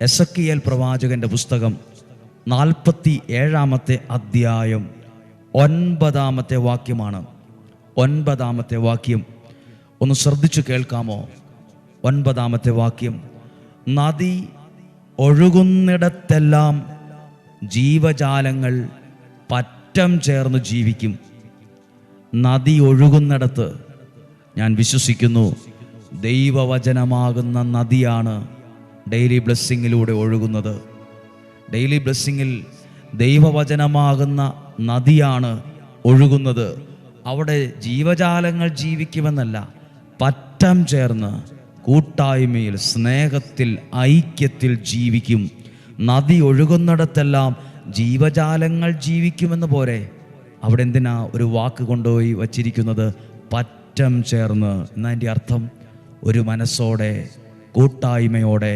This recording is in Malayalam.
എസ് എൽ പ്രവാചകന്റെ പുസ്തകം നാൽപ്പത്തി ഏഴാമത്തെ അധ്യായം ഒൻപതാമത്തെ വാക്യമാണ്. ഒൻപതാമത്തെ വാക്യം. ഒന്ന് ശ്രദ്ധിച്ചു കേൾക്കാമോ? ഒൻപതാമത്തെ വാക്യം. നദി ഒഴുകുന്നിടത്തെല്ലാം ജീവജാലങ്ങൾ പറ്റം ചേർന്ന് ജീവിക്കും. നദി ഒഴുകുന്നിടത്ത് ഞാൻ വിശ്വസിക്കുന്നു ദൈവവചനമാകുന്ന നദിയാണ് ഡെയിലി ബ്ലെസ്സിങ്ങിലൂടെ ഒഴുകുന്നത്. ഡെയിലി ബ്ലെസ്സിങ്ങിൽ ദൈവവചനമാകുന്ന നദിയാണ് ഒഴുകുന്നത്. അവിടെ ജീവജാലങ്ങൾ ജീവിക്കുമെന്നല്ല പറ്റം ചേർന്ന് കൂട്ടായ്മയിൽ സ്നേഹത്തിൽ ഐക്യത്തിൽ ജീവിക്കും. നദി ഒഴുകുന്നിടത്തെല്ലാം ജീവജാലങ്ങൾ ജീവിക്കുമെന്ന് പോരെ. അവിടെ എന്തിനാ ഒരു വാക്ക് കൊണ്ടുപോയി വച്ചിരിക്കുന്നത്? പറ്റം ചേർന്ന്. എന്നതിന്റെ അർത്ഥം? ഒരു മനസ്സോടെ കൂട്ടായ്മയോടെ